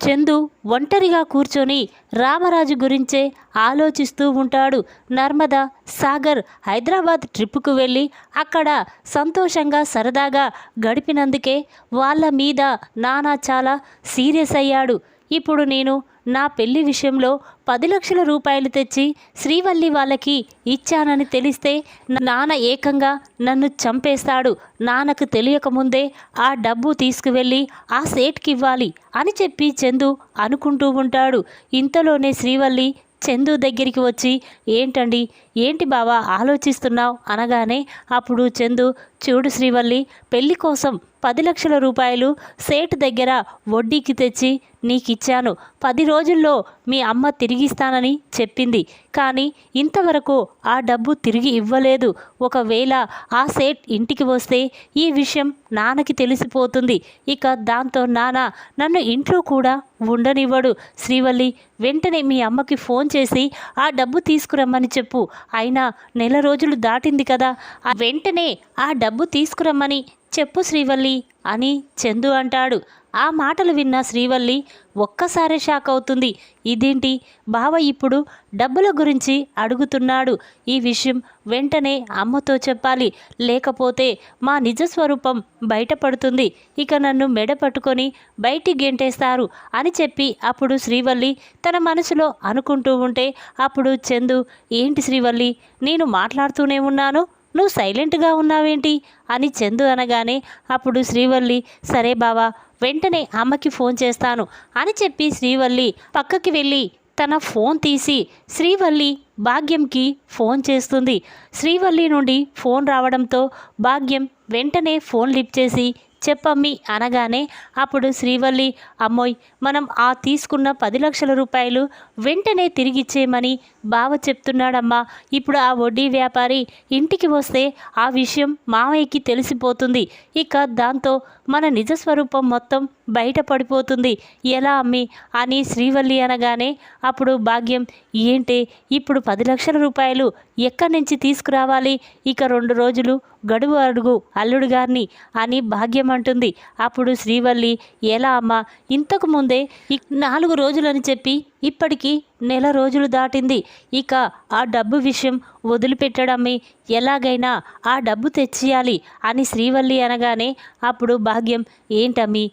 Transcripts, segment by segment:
చందు ఒంటరిగా కూర్చొని రామరాజు గురించే ఆలోచిస్తూ ఉంటాడు. నర్మదా సాగర్ హైదరాబాద్ ట్రిప్పుకు వెళ్ళి అక్కడ సంతోషంగా సరదాగా గడిపినందుకే వాళ్ళ మీద నాన్న చాలా సీరియస్ అయ్యాడు. ఇప్పుడు నేను నా పెళ్ళి విషయంలో పది లక్షల రూపాయలు తెచ్చి శ్రీవల్లి వాళ్ళకి ఇచ్చానని తెలిస్తే నాన్న ఏకంగా నన్ను చంపేస్తాడు. నాన్నకు తెలియకముందే ఆ డబ్బు తీసుకువెళ్ళి ఆ సేట్కి ఇవ్వాలి అని చెప్పి చందు అనుకుంటూ ఉంటాడు. ఇంతలోనే శ్రీవల్లి చందు దగ్గరికి వచ్చి ఏంటండి ఏంటి బావా ఆలోచిస్తున్నావు? అనగానే అప్పుడు చందు చూడు శ్రీవల్లి పెళ్ళి కోసం పది లక్షల రూపాయలు సేటు దగ్గర వడ్డీకి తెచ్చి నీకిచ్చాను. పది రోజుల్లో మీ అమ్మ తిరిగిస్తానని చెప్పింది. కానీ ఇంతవరకు ఆ డబ్బు తిరిగి ఇవ్వలేదు. ఒకవేళ ఆ సేట్ ఇంటికి వస్తే ఈ విషయం నాన్నకి తెలిసిపోతుంది. ఇక దాంతో నాన్న నన్ను ఇంట్లో కూడా ఉండనివ్వడు. శ్రీవల్లి వెంటనే మీ అమ్మకి ఫోన్ చేసి ఆ డబ్బు తీసుకురమ్మని చెప్పు. అయినా నెల రోజులు దాటింది కదా. ఆ వెంటనే ఆ డబ్బు తీసుకురమ్మని చెప్పు శ్రీవల్లి అని చందు అంటాడు. ఆ మాటలు విన్న శ్రీవల్లి ఒక్కసారే షాక్ అవుతుంది. ఇదేంటి? బావ ఇప్పుడు డబ్బుల గురించి అడుగుతున్నాడు. ఈ విషయం వెంటనే అమ్మతో చెప్పాలి. లేకపోతే మా నిజ స్వరూపం బయటపడుతుంది. ఇక నన్ను మెడ పట్టుకొని బయటికి గెంటేస్తారు అని చెప్పి అప్పుడు శ్రీవల్లి తన మనసులో అనుకుంటూ ఉంటే అప్పుడు చందు ఏంటి శ్రీవల్లి? నేను మాట్లాడుతూనే ఉన్నాను. నువ్వు సైలెంట్గా ఉన్నావేంటి? అని చందు అనగానే అప్పుడు శ్రీవల్లి సరే బావా వెంటనే అమ్మకి ఫోన్ చేస్తాను అని చెప్పి శ్రీవల్లి పక్కకి వెళ్ళి తన ఫోన్ తీసి శ్రీవల్లి భాగ్యంకి ఫోన్ చేస్తుంది. శ్రీవల్లి నుండి ఫోన్ రావడంతో భాగ్యం వెంటనే ఫోన్ లిఫ్ట్ చేసి చెప్పమ్మి అనగానే అప్పుడు శ్రీవల్లి అమ్మోయ్ మనం ఆ తీసుకున్న పది లక్షల రూపాయలు వెంటనే తిరిగిచ్చేయమని బావ చెప్తున్నాడమ్మా ఇప్పుడు ఆ వడ్డీ వ్యాపారి ఇంటికి వస్తే ఆ విషయం మామయ్యకి తెలిసిపోతుంది. ఇక దాంతో మన నిజ స్వరూపం మొత్తం బయటపడిపోతుంది. ఎలా అమ్మి? అని శ్రీవల్లి అనగానే అప్పుడు భాగ్యం ఏంటి ఇప్పుడు పది లక్షల రూపాయలు ఎక్కడి నుంచి తీసుకురావాలి? ఇక రెండు రోజులు గడువు అడుగు అల్లుడు గారిని అని భాగ్యం అంటుంది. అప్పుడు శ్రీవల్లి ఎలా అమ్మ? ఇంతకు ముందే నాలుగు రోజులని చెప్పి ఇప్పటికీ నెల రోజులు దాటింది. ఇక ఆ డబ్బు విషయం వదిలిపెట్టడమే ఎలాగైనా ఆ డబ్బు తెచ్చియాలి అని శ్రీవల్లి అనగానే అప్పుడు భాగ్యం ఏంటమ్మి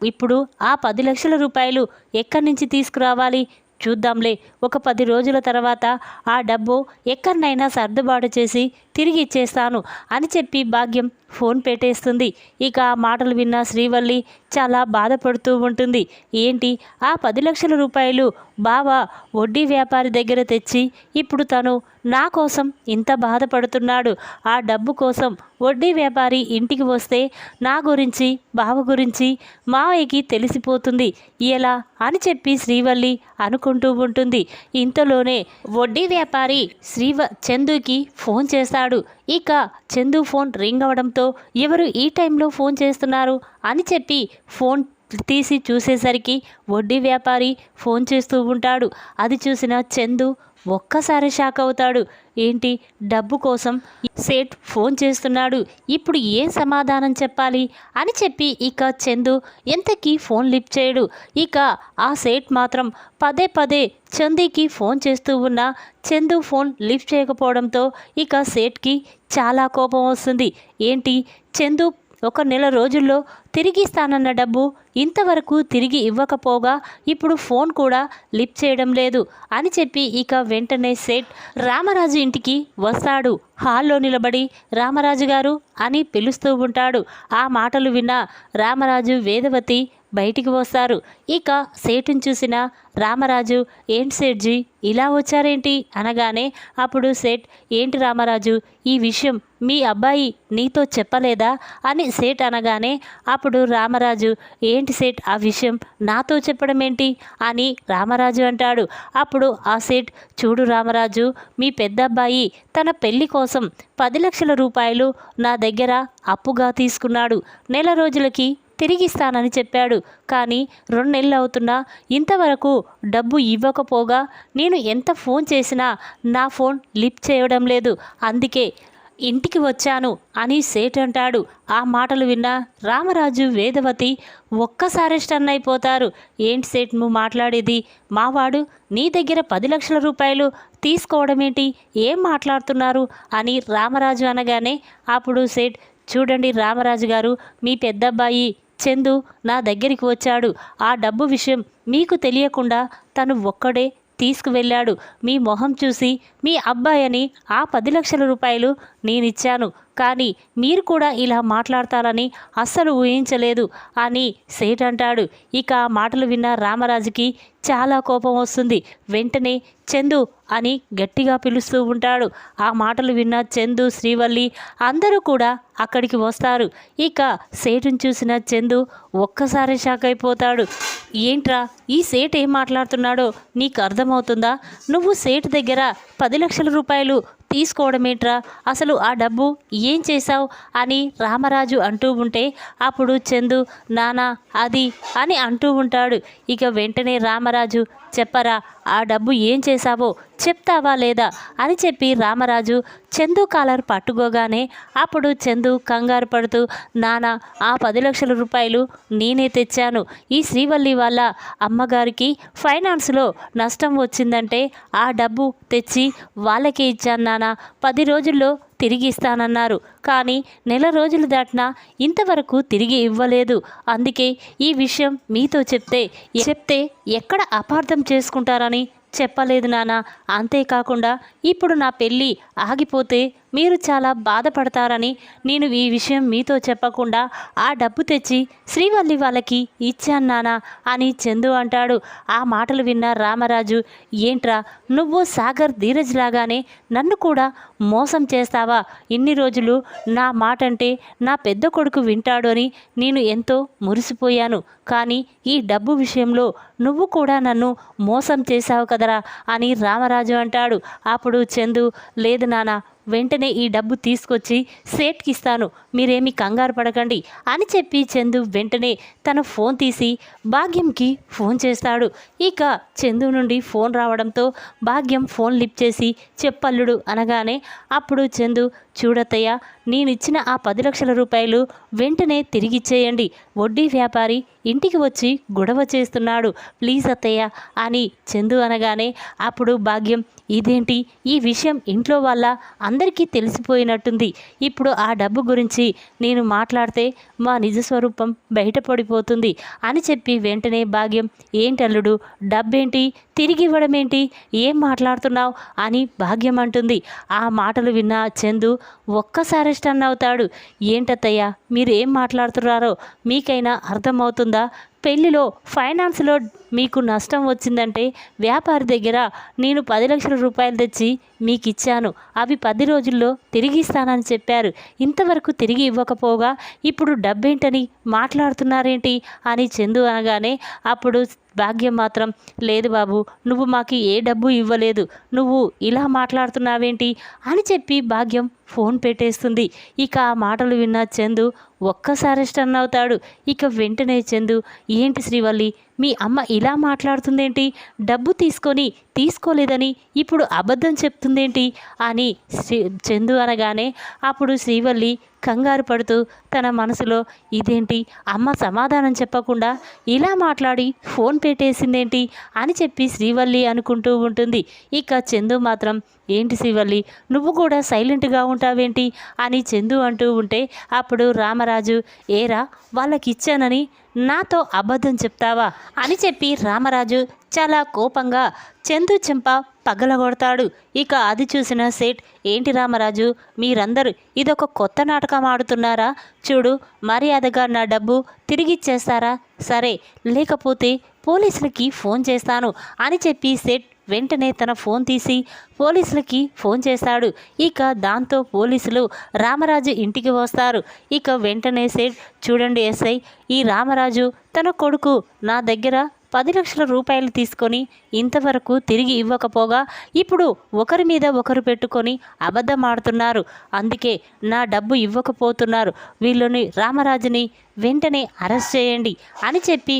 ఇప్పుడు ఆ పది లక్షల రూపాయలు ఎక్కడి నుంచి తీసుకురావాలి? చూద్దాంలే. ఒక పది రోజుల తర్వాత ఆ డబ్బు ఎక్కడినైనా సర్దుబాటు చేసి తిరిగి ఇచ్చేస్తాను అని చెప్పి భాగ్యం ఫోన్ పెట్టేస్తుంది. ఇక ఆ మాటలు విన్న శ్రీవల్లి చాలా బాధపడుతూ ఉంటుంది. ఏంటి? ఆ పది లక్షల రూపాయలు బావ వడ్డీ వ్యాపారి దగ్గర తెచ్చి ఇప్పుడు తను నా కోసం ఇంత బాధపడుతున్నాడు. ఆ డబ్బు కోసం వడ్డీ వ్యాపారి ఇంటికి వస్తే నా గురించి బావ గురించి మావయ్యకి తెలిసిపోతుంది. ఎలా? అని చెప్పి శ్రీవల్లి అనుకుంటూ ఉంటుంది. ఇంతలోనే వడ్డీ వ్యాపారి శ్రీవ చందుకి ఫోన్ చేస్తాడు. ఇక చందు ఫోన్ రింగ్ అవడంతో ఎవరు ఈ టైంలో ఫోన్ చేస్తున్నారు? అని చెప్పి ఫోన్ తీసి చూసేసరికి వడ్డీ వ్యాపారి ఫోన్ చేస్తూ ఉంటాడు. అది చూసిన చందు ఒక్కసారి షాక్ అవుతాడు. ఏంటి? డబ్బు కోసం సేట్ ఫోన్ చేస్తున్నాడు. ఇప్పుడు ఏం సమాధానం చెప్పాలి? అని చెప్పి ఇక చందు ఎంతకీ ఫోన్ లిఫ్ట్ చేయడు. ఇక ఆ సేట్ మాత్రం పదే పదే చందీకి ఫోన్ చేస్తూ ఉన్న చందు ఫోన్ లిఫ్ట్ చేయకపోవడంతో ఇక సేట్కి చాలా కోపం వస్తుంది. ఏంటి? చందు ఒక నెల రోజుల్లో తిరిగి ఇస్తానన్న డబ్బు ఇంతవరకు తిరిగి ఇవ్వకపోగా ఇప్పుడు ఫోన్ కూడా లిఫ్ట్ చేయడం లేదు అని చెప్పి ఇక వెంటనే సెట్ రామరాజు ఇంటికి వస్తాడు. హాల్లో నిలబడి రామరాజు గారు అని పిలుస్తూ ఉంటాడు. ఆ మాటలు విన్న రామరాజు వేదవతి బయటికి వస్తారు. ఇక సేటుని చూసిన రామరాజు ఏంటి సేట్జీ ఇలా వచ్చారేంటి? అనగానే అప్పుడు సేట్ ఏంటి రామరాజు ఈ విషయం మీ అబ్బాయి నీతో చెప్పలేదా? అని సేట్ అనగానే అప్పుడు రామరాజు ఏంటి సేట్ ఆ విషయం నాతో చెప్పడం ఏంటి అని రామరాజు అంటాడు. అప్పుడు ఆ సేట్ చూడు రామరాజు మీ పెద్ద అబ్బాయి తన పెళ్ళి కోసం పది లక్షల రూపాయలు నా దగ్గర అప్పుగా తీసుకున్నాడు. నెల రోజులకి తిరిగిస్తానని చెప్పాడు. కానీ రెండు నెలలు అవుతున్నా ఇంతవరకు డబ్బు ఇవ్వకపోగా నేను ఎంత ఫోన్ చేసినా నా ఫోన్ లిఫ్ట్ చేయడం లేదు. అందుకే ఇంటికి వచ్చాను అని సేట్ అంటాడు. ఆ మాటలు విన్న రామరాజు వేదవతి ఒక్కసారి స్టన్ అయిపోతారు. ఏంటి సేట్ నువ్వు మాట్లాడేది? మావాడు నీ దగ్గర పది లక్షల రూపాయలు తీసుకోవడం ఏంటి ఏం మాట్లాడుతున్నారు? అని రామరాజు అనగానే అప్పుడు సేట్ చూడండి రామరాజు గారు మీ పెద్దబ్బాయి చందు నా దగ్గరికి వచ్చాడు. ఆ డబ్బు విషయం మీకు తెలియకుండా తను ఒక్కడే తీసుకువెళ్ళాడు. మీ మొహం చూసి మీ అబ్బాయని ఆ పది లక్షల రూపాయలు నేనిచ్చాను. కానీ మీరు కూడా ఇలా మాట్లాడతారని అస్సలు ఊహించలేదు అని సేట్ అంటాడు. ఇక ఆ మాటలు విన్న రామరాజుకి చాలా కోపం వస్తుంది. వెంటనే చందు అని గట్టిగా పిలుస్తూ ఉంటాడు. ఆ మాటలు విన్న చందు శ్రీవల్లి అందరూ కూడా అక్కడికి వస్తారు. ఇక సేటును చూసిన చందు ఒక్కసారి షాక్ అయిపోతాడు. ఏంట్రా ఈ సేట్ ఏం మాట్లాడుతున్నాడో నీకు అర్థమవుతుందా? నువ్వు సేటు దగ్గర పది లక్షల రూపాయలు తీసుకోవడమేంట్రా? అసలు ఆ డబ్బు ఏం చేశావు? అని రామరాజు అంటూ ఉంటే అప్పుడు చందు నానా అది అని అంటూ ఉంటాడు. ఇక వెంటనే రామరాజు చెప్పరా ఆ డబ్బు ఏం చేశావో? చెప్తావా లేదా అని చెప్పి రామరాజు చందు కాలర్ పట్టుకోగానే అప్పుడు చందు కంగారు పడుతూ నానా ఆ పది లక్షల రూపాయలు నేనే తెచ్చాను. ఈ శ్రీవల్లి వాళ్ళ అమ్మగారికి ఫైనాన్స్లో నష్టం వచ్చిందంటే ఆ డబ్బు తెచ్చి వాళ్ళకే ఇచ్చాను నాన్న పది రోజుల్లో తిరిగి ఇస్తానన్నారు. కానీ నెల రోజులు దాటినా ఇంతవరకు తిరిగి ఇవ్వలేదు. అందుకే ఈ విషయం మీతో చెప్తే చెప్తే ఎక్కడ అపార్థం చేసుకుంటారని చెప్పలేదు నాన్న అంతేకాకుండా ఇప్పుడు నా పెళ్ళి ఆగిపోతే మీరు చాలా బాధపడతారని నేను ఈ విషయం మీతో చెప్పకుండా ఆ డబ్బు తెచ్చి శ్రీవల్లి వాళ్ళకి ఇచ్చాను నానా అని చందు అంటాడు. ఆ మాటలు విన్న రామరాజు ఏంట్రా నువ్వు సాగర్ ధీరజ్ లాగానే నన్ను కూడా మోసం చేస్తావా? ఇన్ని రోజులు నా మాట అంటే నా పెద్ద కొడుకు వింటాడు అని నేను ఎంతో మురిసిపోయాను. కానీ ఈ డబ్బు విషయంలో నువ్వు కూడా నన్ను మోసం చేశావు కదరా అని రామరాజు అంటాడు. అప్పుడు చందు లేదు నానా వెంటనే ఈ డబ్బు తీసుకొచ్చి సేట్కి ఇస్తాను మీరేమి కంగారు పడకండి అని చెప్పి చందు వెంటనే తన ఫోన్ తీసి భాగ్యంకి ఫోన్ చేస్తాడు. ఇక చందు నుండి ఫోన్ రావడంతో భాగ్యం ఫోన్ లిప్ చేసి చెప్పల్లుడు అనగానే అప్పుడు చందు చూడతయ్య నేనిచ్చిన ఆ పది లక్షల రూపాయలు వెంటనే తిరిగిచ్చేయండి వడ్డీ వ్యాపారి ఇంటికి వచ్చి గొడవ చేస్తున్నాడు. ప్లీజ్ అత్తయ్య అని చందు అనగానే అప్పుడు భాగ్యం ఇదేంటి? ఈ విషయం ఇంట్లో వాళ్ళ అందరికీ తెలిసిపోయినట్టుంది. ఇప్పుడు ఆ డబ్బు గురించి నేను మాట్లాడితే మా నిజ స్వరూపం బయటపడిపోతుంది అని చెప్పి వెంటనే భాగ్యం ఏంటల్లుడు డబ్బేంటి? తిరిగి ఇవ్వడం ఏంటి ఏం మాట్లాడుతున్నావు? అని భాగ్యం అంటుంది. ఆ మాటలు విన్న చందు ఒక్కసారి స్టన్ అవుతాడు. ఏంటత్తయ్య మీరు ఏం మాట్లాడుతున్నారో మీకైనా అర్థమవుతుందా? పెళ్ళిలో ఫైనాన్స్లో మీకు నష్టం వచ్చిందంటే వ్యాపారి దగ్గర నేను పది లక్షల రూపాయలు తెచ్చి మీకు ఇచ్చాను అవి పది రోజుల్లో తిరిగి ఇస్తానని చెప్పారు. ఇంతవరకు తిరిగి ఇవ్వకపోగా ఇప్పుడు డబ్బేంటని మాట్లాడుతున్నారేంటి అని చందు అనగానే అప్పుడు భాగ్యం మాత్రం లేదు బాబు నువ్వు మాకు ఏ డబ్బు ఇవ్వలేదు నువ్వు ఇలా మాట్లాడుతున్నావేంటి అని చెప్పి భాగ్యం ఫోన్ పెట్టేస్తుంది. ఇక ఆ మాటలు విన్న చందు ఒక్కసారి స్టన్ అవుతాడు ఇక వెంటనే చందు ఏంటి శ్రీవల్లి మీ అమ్మ ఇలా మాట్లాడుతుందేంటి? డబ్బు తీసుకొని తీసుకోలేదని ఇప్పుడు అబద్ధం చెప్తుందేంటి? అని శ్రీ చందు అనగానే అప్పుడు శ్రీవల్లి కంగారు పడుతూ తన మనసులో ఇదేంటి? అమ్మ సమాధానం చెప్పకుండా ఇలా మాట్లాడి ఫోన్ పెట్టేసిందేంటి? అని చెప్పి శ్రీవల్లి అనుకుంటూ ఉంటుంది. ఇక చందు మాత్రం ఏంటి శ్రీవల్లి? నువ్వు కూడా సైలెంట్గా ఉంటావేంటి? అని చందు అంటూ ఉంటే అప్పుడు రామరాజు ఏరా వాళ్ళకి ఇచ్చానని నాతో అబద్ధం చెప్తావా? అని చెప్పి రామరాజు చాలా కోపంగా చందు చెంప పగలగొడతాడు. ఇక అది చూసిన సేట్ ఏంటి రామరాజు మీరందరూ ఇదొక కొత్త నాటకం ఆడుతున్నారా? చూడు మర్యాదగా నా డబ్బు తిరిగిచ్చేస్తారా సరే లేకపోతే పోలీసులకి ఫోన్ చేస్తాను అని చెప్పి సెట్ వెంటనే తన ఫోన్ తీసి పోలీసులకి ఫోన్ చేశాడు ఇక దాంతో పోలీసులు రామరాజు ఇంటికి వస్తారు. ఇక వెంటనే సెట్ చూడండి ఎస్ఐ ఈ రామరాజు తన కొడుకు నా దగ్గర పది లక్షల రూపాయలు తీసుకొని ఇంతవరకు తిరిగి ఇవ్వకపోగా ఇప్పుడు ఒకరి మీద ఒకరు పెట్టుకొని అబద్ధమాడుతున్నారు. అందుకే నా డబ్బు ఇవ్వకపోతున్నారు. వీళ్ళని రామరాజుని వెంటనే అరెస్ట్ చేయండి అని చెప్పి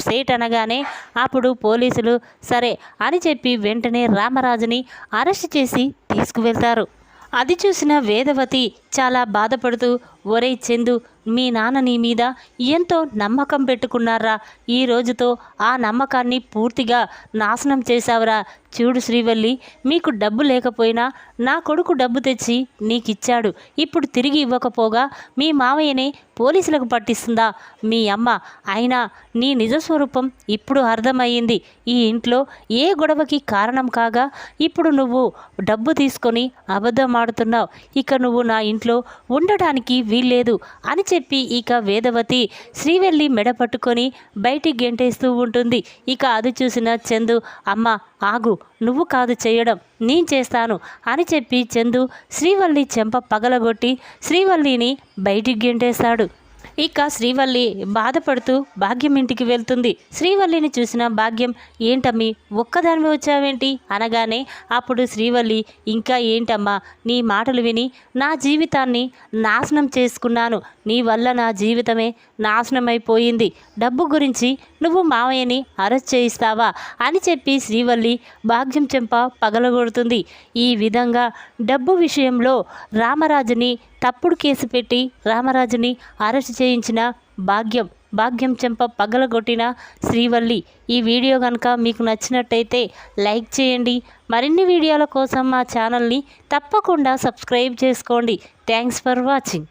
సేట్ అనగానే అప్పుడు పోలీసులు సరే అని చెప్పి వెంటనే రామరాజుని అరెస్ట్ చేసి తీసుకువెళ్తారు. అది చూసిన వేదవతి చాలా బాధపడుతూ ఒరే చందు మీ నాన్న నీ మీద ఎంతో నమ్మకం పెట్టుకున్నారా? ఈ రోజుతో ఆ నమ్మకాన్ని పూర్తిగా నాశనం చేశావురా. చూడు శ్రీవల్లి మీకు డబ్బు లేకపోయినా నా కొడుకు డబ్బు తెచ్చి నీకిచ్చాడు. ఇప్పుడు తిరిగి ఇవ్వకపోగా మీ మావయ్యనే పోలీసులకు పట్టిస్తుందా? మీ అమ్మ అయినా నీ నిజస్వరూపం ఇప్పుడు అర్థమయ్యింది. ఈ ఇంట్లో ఏ గొడవకి కారణం కాగా ఇప్పుడు నువ్వు డబ్బు తీసుకొని అబద్ధం ఆడుతున్నావు. ఇక నువ్వు నా ఇంట్లో ఉండటానికి వీల్లేదు అని చెప్పి ఇక వేదవతి శ్రీవల్లి మెడ పట్టుకొని బయటికి గెంటేస్తూ ఉంటుంది. ఇక అది చూసిన చందు అమ్మ ఆగు నువ్వు కాదు చేయడం నేను చేస్తాను అని చెప్పి చందు శ్రీవల్లి చెంప పగలగొట్టి శ్రీవల్లిని బయటికి గెంటేశాడు ఇక శ్రీవల్లి బాధపడుతూ భాగ్యం ఇంటికి వెళ్తుంది. శ్రీవల్లిని చూసిన భాగ్యం ఏంటమ్మి ఒక్కదానివి వచ్చావేంటి? అనగానే అప్పుడు శ్రీవల్లి ఇంకా ఏంటమ్మా నీ మాటలు విని నా జీవితాన్ని నాశనం చేసుకున్నాను. నీ వల్ల నా జీవితమే నాశనమైపోయింది. డబ్బు గురించి నువ్వు మావయ్యని అరెస్ట్ చేయిస్తావా? అని చెప్పి శ్రీవల్లి భాగ్యం చెంప పగలగొడుతుంది. ఈ విధంగా డబ్బు విషయంలో రామరాజుని తప్పుడు కేసు పెట్టి రామరాజుని అరెస్ట్ చేయించిన భాగ్యం భాగ్యం చెంప పగలగొట్టిన శ్రీవల్లి. ఈ వీడియో కనుక మీకు నచ్చినట్టయితే లైక్ చేయండి. మరిన్ని వీడియోల కోసం మా ఛానల్ని తప్పకుండా సబ్స్క్రైబ్ చేసుకోండి. Thanks for watching.